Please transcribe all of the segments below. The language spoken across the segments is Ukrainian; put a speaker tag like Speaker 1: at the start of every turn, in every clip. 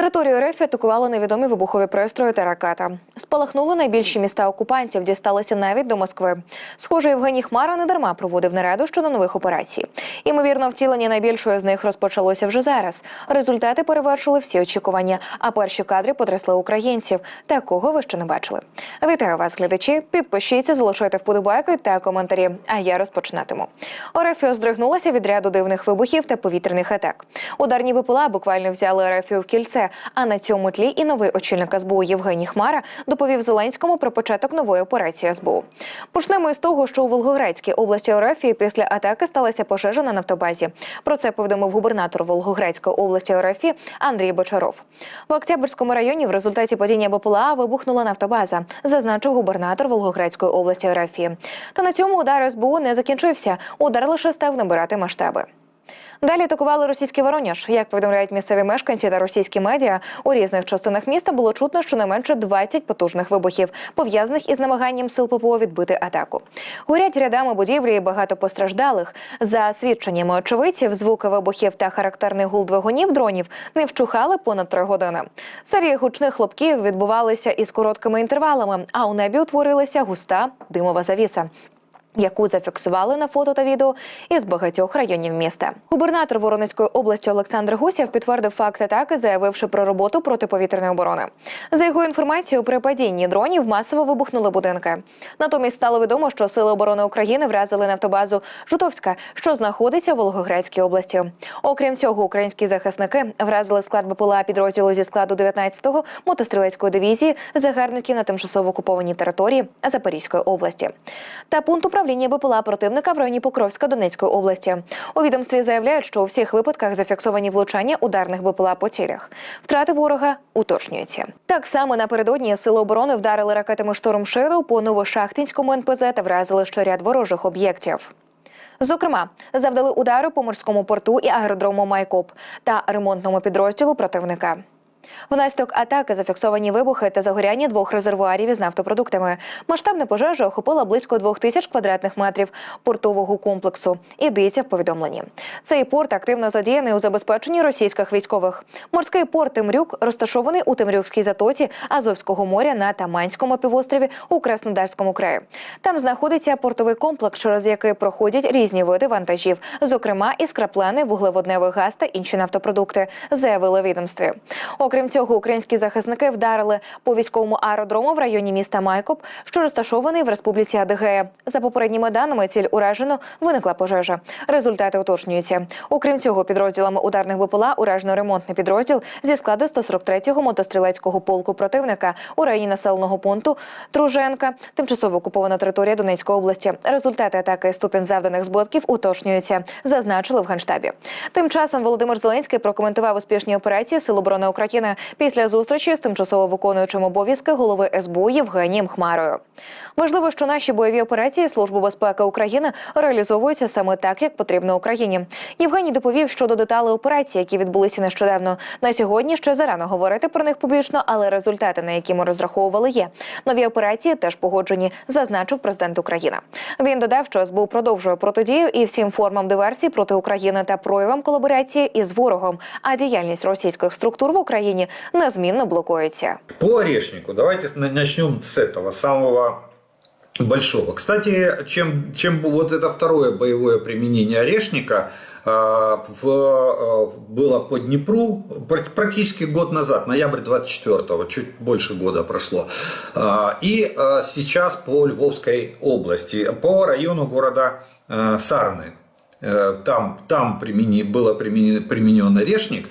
Speaker 1: Територію РФ атакували невідомі вибухові пристрої та ракета. Спалахнули найбільші міста окупантів, дісталися навіть до Москви. Схоже, Євгеній Хмара не дарма проводив нараду щодо нових операцій. Імовірно, втілення найбільшої з них розпочалося вже зараз. Результати перевершили всі очікування, а перші кадри потрясли українців. Такого ви ще не бачили. Вітаю вас, глядачі. Підпишіться, залишайте вподобайки та коментарі. А я розпочинатиму. Орефіо здригнулася від ряду дивних вибухів та повітряних атак. Ударні БПЛА буквально взяли Орефію в кільце. А на цьому тлі і новий очільник СБУ Євгеній Хмара доповів Зеленському про початок нової операції СБУ. Почнемо із того, що у Волгоградській області Орефії після атаки сталася пожежа на нафтобазі. Про це повідомив губернатор Волгоградської області Орефії Андрій Бочаров. В Октябрьському районі в результаті падіння БПЛА вибухнула нафтобаза, зазначив губернатор Волгоградської області Орефії. Та на цьому удар СБУ не закінчився. Удар лише став набирати масштаби. Далі атакували російський Воронеж. Як повідомляють місцеві мешканці та російські медіа, у різних частинах міста було чутно щонайменше 20 потужних вибухів, пов'язаних із намаганням сил ППО відбити атаку. Горять рядами будівлі і багато постраждалих. За свідченнями очевидців, звуки вибухів та характерний гул двигунів дронів не вчухали понад три години. Серії гучних хлопків відбувалися із короткими інтервалами, а у небі утворилася густа димова завіса яку зафіксували на фото та відео із багатьох районів міста. Губернатор Воронезької області Олександр Гусєв підтвердив факт атаки, заявивши про роботу протиповітряної оборони. За його інформацією, при падінні дронів масово вибухнули будинки. Натомість стало відомо, що сили оборони України вразили нафтобазу Жутовська, що знаходиться в Волгоградській області. Окрім цього, українські захисники вразили склад БПЛА підрозділу зі складу 19-го мотострілецької дивізії загарбників на тимчасово окупованій території Запорізької області та пункт управління БПЛА противника в районі Покровська Донецької області. У відомстві заявляють, що у всіх випадках зафіксовані влучання ударних БПЛА по цілях. Втрати ворога уточнюються. Так само напередодні сили оборони вдарили ракетами «Шторм Шедоу» по Новошахтинському НПЗ та вразили ще ряд ворожих об'єктів. Зокрема, завдали удари по морському порту і аеродрому Майкоп та ремонтному підрозділу противника. Внаслідок атаки зафіксовані вибухи та загоряння двох резервуарів із нафтопродуктами. Масштабна пожежа охопила близько двох тисяч квадратних метрів портового комплексу. Ідеться в повідомленні. Цей порт активно задіяний у забезпеченні російських військових. Морський порт Темрюк розташований у Темрюкській затоці Азовського моря на Таманському півострові у Краснодарському краї. Там знаходиться портовий комплекс, через який проходять різні види вантажів, зокрема і скраплений вуглеводневий газ та інші нафтопродукти, заявили відомстві. Окрім цього, українські захисники вдарили по військовому аеродрому в районі міста Майкоп, що розташований в республіці Адигея. За попередніми даними, ціль уражено виникла пожежа. Результати уточнюються. Окрім цього, підрозділами ударних БПЛА уражено ремонтний підрозділ зі складу 143-го мотострілецького полку противника у районі населеного пункту Труженка, тимчасово окупована територія Донецької області. Результати атаки і ступінь завданих збитків уточнюються, зазначили в генштабі. Тим часом Володимир Зеленський прокоментував успішні операції Сил оборони України після зустрічі з тимчасово виконуючим обов'язки голови СБУ Євгенієм Хмарою. Важливо, що наші бойові операції Служби безпеки України реалізовуються саме так, як потрібно Україні. Євгеній доповів щодо деталей операцій, які відбулися нещодавно. На сьогодні ще зарано говорити про них публічно, але результати, на які ми розраховували, є. Нові операції теж погоджені, зазначив президент України. Він додав, що СБУ продовжує протидію і всім формам диверсії проти України та проявам колаборації із ворогом. А діяльність російських структур в Україні незмінно блокується.
Speaker 2: По орешнику, давайте начнем с этого самого большого. Кстати, чем, чем вот это второе боевое применение орешника э, в, э, было по Днепру пр- практически год назад, ноябрь 24-го, чуть больше года прошло. Э, И сейчас по Львовской области, по району города Сарны. Э, Там, там примени, было применен, применен орешник.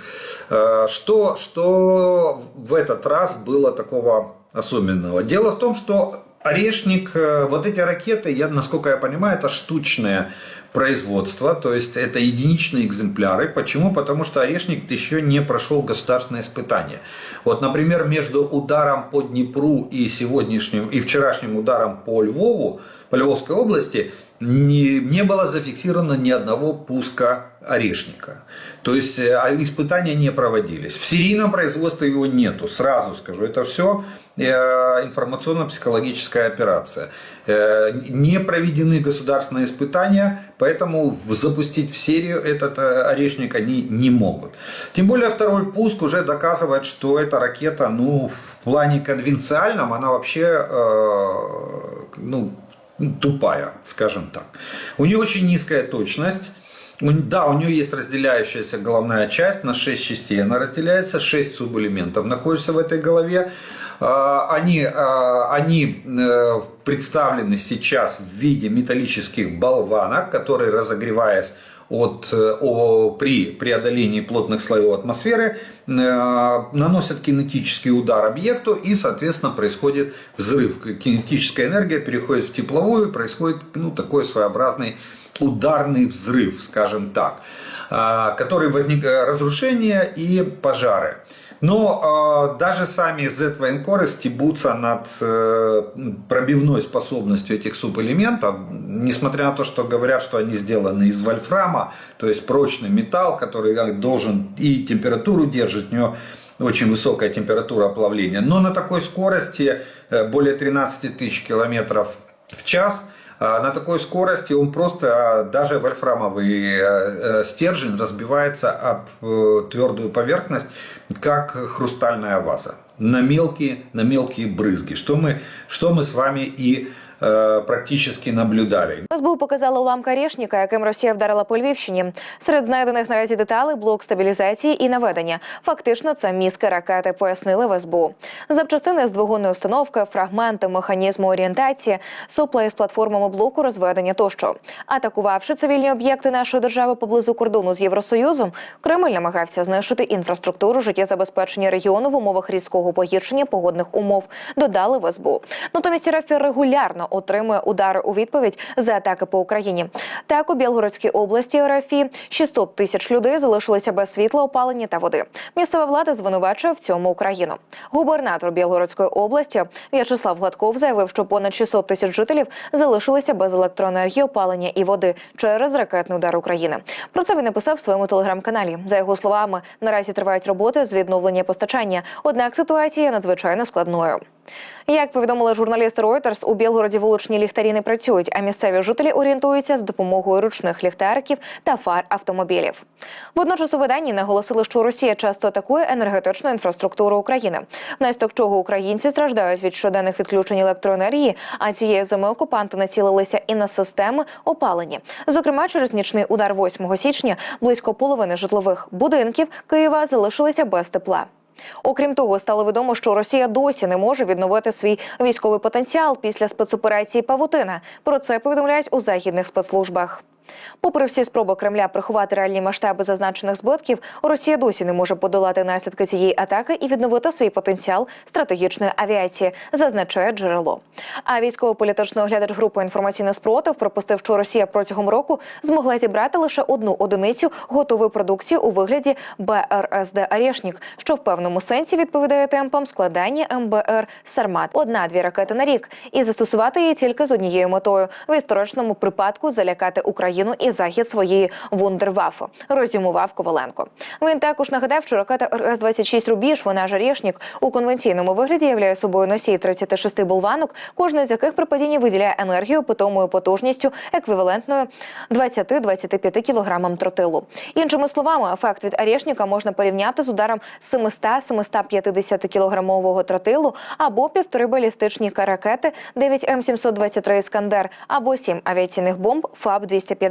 Speaker 2: Что, что в этот раз было такого особенного? Дело в том, что орешник, э, вот эти ракеты, я, насколько я понимаю, это штучное производство, то есть это единичные экземпляры. Почему? Потому что орешник еще не прошел государственное испытание. Вот, например, между ударом по Днепру и сегодняшним, и вчерашним ударом по Львову, по Львовской области, не, не было зафиксировано ни одного пуска орешника. То есть э, а испытания не проводились. В серийном производстве его нету, сразу скажу. Это все информационно-психологическая операция. Э, Не проведены государственные испытания поэтому запустить в серию этот э, орешник они не могут. Тем более второй пуск уже доказывает, что эта ракета, ну, в плане конвенциальном, она вообще, э, ну, тупая, скажем так. У нее очень низкая точность. Да, у нее есть разделяющаяся головная часть, на 6 частей она разделяется, 6 субэлементов находятся в этой голове. А, Они, а, они э, представлены сейчас в виде металлических болванок, которые, разогреваясь от, э, о- при преодолении плотных слоев атмосферы, э, наносят кинетический удар объекту и, соответственно, происходит взрыв. Кинетическая энергия переходит в тепловую, происходит ну, такой своеобразный ударный взрыв, скажем так, а, который возник э, разрушение и пожары. Но э, даже сами Z-военкоры стебутся над э, пробивной способностью этих субэлементов, несмотря на то, что говорят, что они сделаны из вольфрама, то есть прочный металл, который э, должен и температуру держит, у него очень высокая температура оплавления. Но на такой скорости, более 13 тысяч километров в час, а на такой скорости он просто, а, даже вольфрамовый э, э, стержень разбивается об э, твердую поверхность, как хрустальная ваза. На мелкие, на мелкие брызги, что мы, что мы с вами и э, практически наблюдали.
Speaker 1: СБУ показала уламка Решніка, яким Росія вдарила по Львівщині. Серед знайдених наразі деталей блок стабілізації і наведення. Фактично, це мізки ракети, пояснили в СБУ. Запчастини з двигунної установки, фрагменти механізму орієнтації, сопла із платформами блоку розведення тощо. Атакувавши цивільні об'єкти нашої держави поблизу кордону з Євросоюзом, Кремль намагався знищити інфраструктуру життєзабезпечення регіону в умовах різкого погіршення погодних умов. Додали в СБУ. Натомість РФ регулярно отримує удари у відповідь за атаки по Україні. Так у Білгородській області РФІ 600 тисяч людей залишилися без світла, опалення та води. Місцева влада звинувачує в цьому Україну. Губернатор Білгородської області В'ячеслав Гладков заявив, що понад 600 тисяч жителів залишилися без електроенергії, опалення і води через ракетний удар України. Про це він написав в своєму телеграм-каналі. За його словами, наразі тривають роботи з відновлення постачання. Однак ситуація надзвичайно складною. Як повідомили журналісти Reuters, у Білгороді вуличні ліхтарі не працюють, а місцеві жителі орієнтуються з допомогою ручних ліхтариків та фар автомобілів. Водночас у виданні наголосили, що Росія часто атакує енергетичну інфраструктуру України, внаслідок чого українці страждають від щоденних відключень електроенергії. А цієї зими окупанти націлилися і на системи опалення. Зокрема, через нічний удар 8 січня близько половини житлових будинків Києва залишилися без тепла. Окрім того, стало відомо, що Росія досі не може відновити свій військовий потенціал після спецоперації Павутина. Про це повідомляють у західних спецслужбах. Попри всі спроби Кремля приховати реальні масштаби зазначених збитків, Росія досі не може подолати наслідки цієї атаки і відновити свій потенціал стратегічної авіації, зазначає джерело. А військово-політичний оглядач групи інформаційний спротив припустив, що Росія протягом року змогла зібрати лише одну одиницю готової продукції у вигляді БРСД «Арєшнік», що в певному сенсі відповідає темпам складання МБР Сармат одна-дві ракети на рік, і застосувати її тільки з однією метою в історичному припадку залякати Україну і захід своєї вундервафи, резюмував Коваленко. Він також нагадав, що ракета РС-26 Рубіж, вона ж «Арєшнік», у конвенційному вигляді являє собою носій 36 болванок, кожна з яких при падінні виділяє енергію питомою потужністю еквівалентною 20-25 кілограмам тротилу. Іншими словами, ефект від «Арєшніка» можна порівняти з ударом 700-750 кілограмового тротилу або півтори балістичні ракети 9 М723 «Іскандер» або 7 авіаційних бомб ФАБ-250.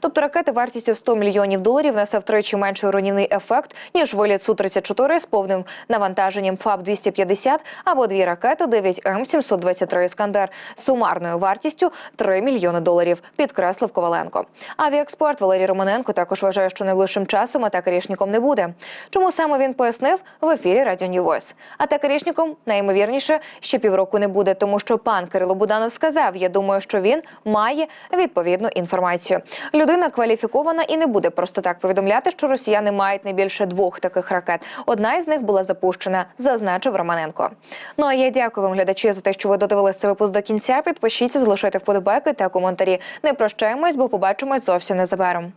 Speaker 1: Тобто ракети вартістю в 100 мільйонів доларів несе втричі менший руйнівний ефект, ніж виліт Су-34 з повним навантаженням ФАБ-250 або дві ракети 9 М723 «Іскандер» з сумарною вартістю 3 мільйони доларів, підкреслив Коваленко. Авіаексперт Валерій Романенко також вважає, що найближчим часом атака рішником не буде. Чому саме він пояснив в ефірі Радіо Voice. Атака рішником найімовірніше ще півроку не буде, тому що пан Кирило Буданов сказав: я думаю, що він має відповідну інформацію. Людина кваліфікована і не буде просто так повідомляти, що росіяни мають не більше двох таких ракет. Одна із них була запущена, зазначив Романенко. Ну а я дякую вам, глядачі, за те, що ви додивилися цей випуск до кінця. Підпишіться, залишайте вподобайки та коментарі. Не прощаємось, бо побачимось зовсім незабаром.